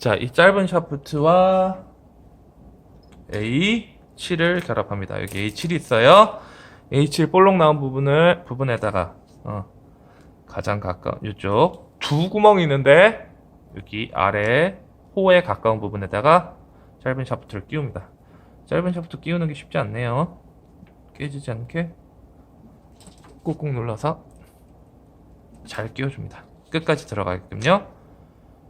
자, 이 짧은 샤프트와 A7을 결합합니다. 여기 A7이 있어요. A7 볼록 나온 부분을 부분에다가 어, 가장 가까운 이쪽 두 구멍이 있는데 여기 아래 호에 가까운 부분에다가 짧은 샤프트를 끼웁니다. 짧은 샤프트 끼우는 게 쉽지 않네요. 깨지지 않게 꾹꾹 눌러서 잘 끼워줍니다. 끝까지 들어가게끔요.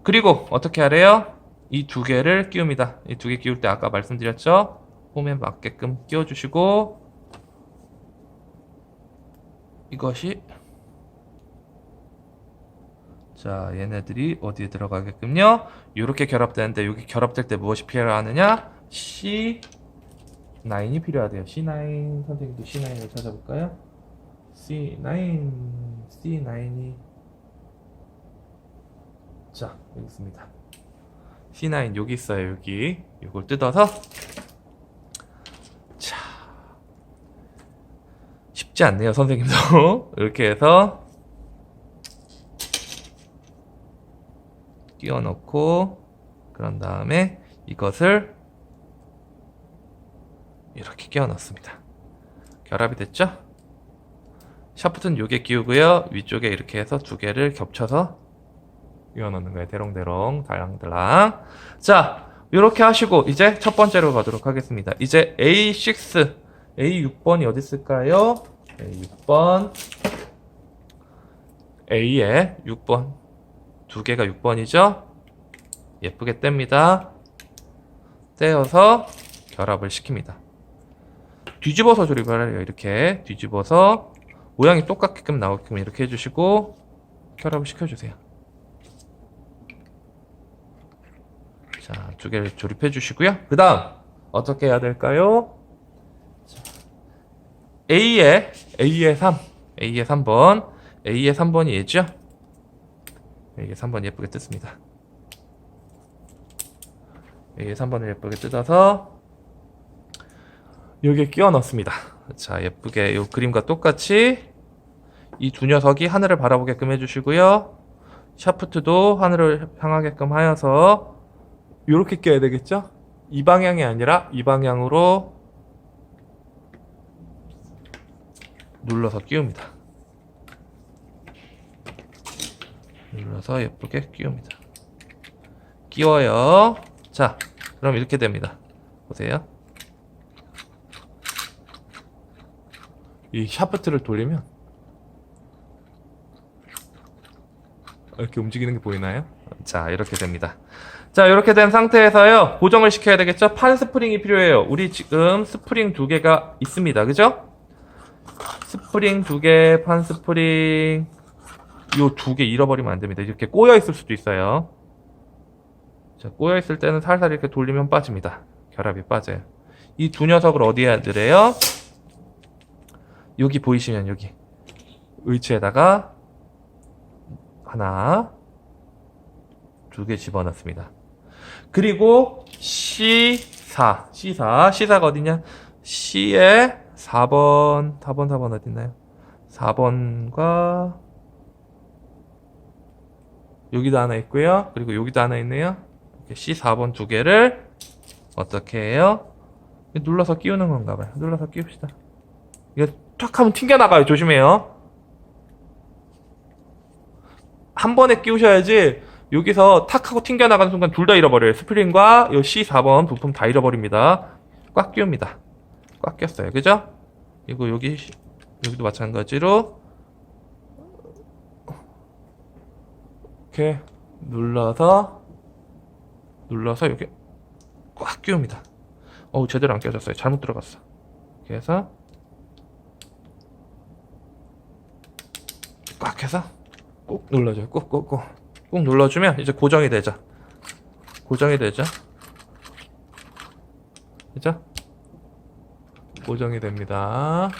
그리고 어떻게 하래요? 이 두 개를 끼웁니다. 이 두 개 끼울 때 아까 말씀드렸죠? 홈에 맞게끔 끼워주시고 이것이 자 얘네들이 어디에 들어가게끔요? 이렇게 결합되는데 여기 결합될 때 무엇이 필요하느냐? C9이 필요하대요. C9 선생님도 C9을 찾아볼까요? C9 C9이 자 여기 있습니다. C9 여기 있어요 여기. 이걸 뜯어서. 자. 쉽지 않네요 선생님도. 이렇게 해서. 끼워 넣고 그런 다음에 이것을 이렇게 끼워 넣습니다. 결합이 됐죠? 샤프트는 요게 끼우고요. 위쪽에 이렇게 해서 두 개를 겹쳐서 넣는 거예요. 대롱대롱 달랑달랑. 자 이렇게 하시고 이제 첫 번째로 가도록 하겠습니다. 이제 A6 A6번이 어디 있을까요? A6번. A에 6번. 두 개가 6번이죠? 예쁘게 뗍니다. 떼어서 결합을 시킵니다. 뒤집어서 조립을 해요. 이렇게 뒤집어서 모양이 똑같게끔 나오게끔 이렇게 해주시고 결합을 시켜주세요 자, 두 개를 조립해 주시고요. 그 다음, 어떻게 해야 될까요? 자, A에, A에 3, A에 3번, A에 3번이 얘죠? A에 3번 예쁘게 뜯습니다. A에 3번을 예쁘게 뜯어서, 여기에 끼워 넣습니다. 자, 예쁘게 이 그림과 똑같이 이 두 녀석이 하늘을 바라보게끔 해주시고요. 샤프트도 하늘을 향하게끔 하여서 이렇게 껴야 되겠죠? 이 방향이 아니라 이 방향으로 눌러서 끼웁니다. 눌러서 예쁘게 끼웁니다. 끼워요. 자, 그럼 이렇게 됩니다. 보세요. 이 샤프트를 돌리면 이렇게 움직이는 게 보이나요? 자, 이렇게 됩니다. 자, 이렇게 된 상태에서요, 고정을 시켜야 되겠죠? 판 스프링이 필요해요. 우리 지금 스프링 두 개가 있습니다. 그죠? 스프링 두 개, 판 스프링, 요 두 개 잃어버리면 안 됩니다. 이렇게 꼬여 있을 수도 있어요. 자, 꼬여 있을 때는 살살 이렇게 돌리면 빠집니다. 결합이 빠져요. 이 두 녀석을 어디에 넣으래요? 여기 보이시면 여기. 의치에다가 하나, 두 개 집어넣습니다. 그리고 C4, C4, C4가 어디냐? C에 4번, 4번, 4번 어딨나요? 4번과 여기도 하나 있고요. 그리고 여기도 하나 있네요. 이렇게 C4번 두 개를 어떻게 해요? 눌러서 끼우는 건가 봐요. 눌러서 끼웁시다. 이거 탁 하면 튕겨나가요. 조심해요. 한 번에 끼우셔야지 여기서 탁 하고 튕겨나가는 순간 둘 다 잃어버려요. 스프링과 이 C4번 부품 다 잃어버립니다. 꽉 끼웁니다. 꽉 꼈어요. 그죠? 그리고 여기, 여기도 마찬가지로 이렇게 눌러서 눌러서 여기 꽉 끼웁니다. 어우, 제대로 안 껴졌어요. 잘못 들어갔어. 이렇게 해서 꽉 해서 꾹 눌러줘요. 꾹, 꾹, 꾹. 꾹 눌러주면 이제 고정이 되죠. 고정이 되죠. 그죠? 고정이 됩니다.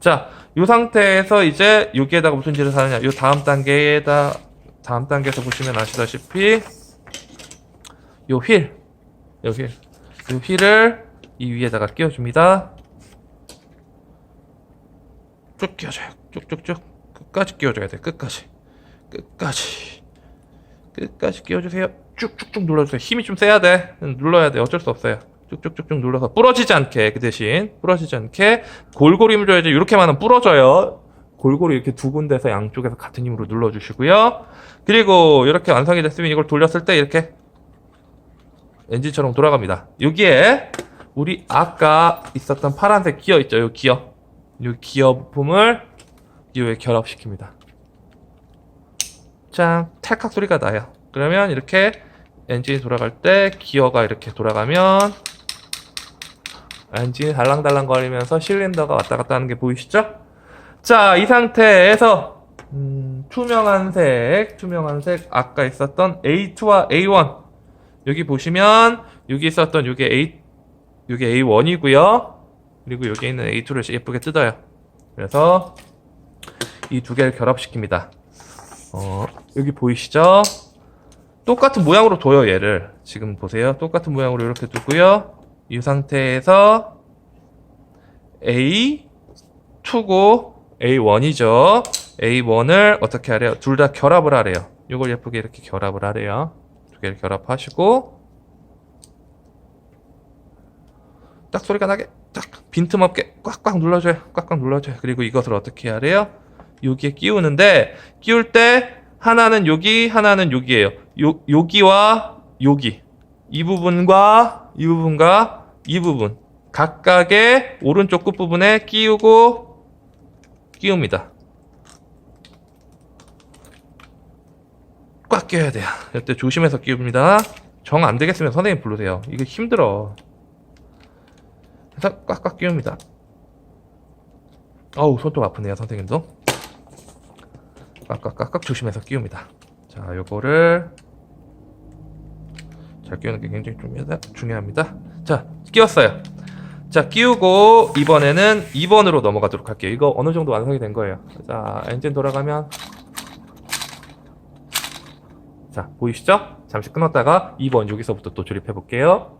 자, 이 상태에서 이제 여기에다가 무슨 짓을 하느냐. 이 다음 단계에다, 다음 단계에서 보시면 아시다시피, 요 휠, 요 휠, 요 휠을 이 위에다가 끼워줍니다. 쭉 끼워줘요. 쭉쭉쭉. 끝까지 끼워줘야 돼. 끝까지. 끝까지. 끝까지 끼워주세요. 쭉쭉쭉 눌러주세요. 힘이 좀 세야 돼. 눌러야 돼. 어쩔 수 없어요. 쭉쭉쭉쭉 눌러서 부러지지 않게 그 대신 부러지지 않게 골고루 힘을 줘야지. 이렇게만 하면 부러져요. 골고루 이렇게 두 군데서 양쪽에서 같은 힘으로 눌러주시고요. 그리고 이렇게 완성이 됐으면 이걸 돌렸을 때 이렇게 엔진처럼 돌아갑니다. 여기에 우리 아까 있었던 파란색 기어 있죠? 이 기어. 이 기어 부품을 이에 결합시킵니다. 짱, 탈칵 소리가 나요. 그러면 이렇게 엔진이 돌아갈 때 기어가 이렇게 돌아가면 엔진이 달랑달랑 거리면서 실린더가 왔다 갔다 하는 게 보이시죠? 자, 이 상태에서 음, 투명한 색, 투명한 색 아까 있었던 A2와 A1 여기 보시면 여기 있었던 요게 A 요게 A1이고요. 그리고 여기 있는 A2를 예쁘게 뜯어요. 그래서 이 두 개를 결합시킵니다. 어, 여기 보이시죠? 똑같은 모양으로 둬요, 얘를. 지금 보세요. 똑같은 모양으로 이렇게 두고요. 이 상태에서 A2고 A1이죠. A1을 어떻게 하래요? 둘 다 결합을 하래요. 이걸 예쁘게 이렇게 결합을 하래요. 두 개를 결합하시고 딱 소리가 나게 딱 빈틈없게 꽉꽉 눌러줘요. 꽉꽉 눌러줘요. 그리고 이것을 어떻게 하래요? 여기에 끼우는데 끼울 때 하나는 여기, 하나는 여기예요. 요 여기와 여기 이 부분과 이 부분과 이 부분 각각의 오른쪽 끝 부분에 끼우고 끼웁니다. 꽉 끼워야 돼요. 이때 조심해서 끼웁니다. 정 안 되겠으면 선생님 부르세요. 이거 힘들어. 그래서 꽉꽉 끼웁니다. 어우 손톱 아프네요 선생님도. 꽉꽉꽉꽉 조심해서 끼웁니다. 자 요거를 잘 끼우는 게 굉장히 중요합니다. 자 끼웠어요. 자 끼우고 이번에는 2번으로 넘어가도록 할게요. 이거 어느 정도 완성이 된 거예요. 자 엔진 돌아가면 자 보이시죠? 잠시 끊었다가 2번 여기서부터 또 조립해 볼게요.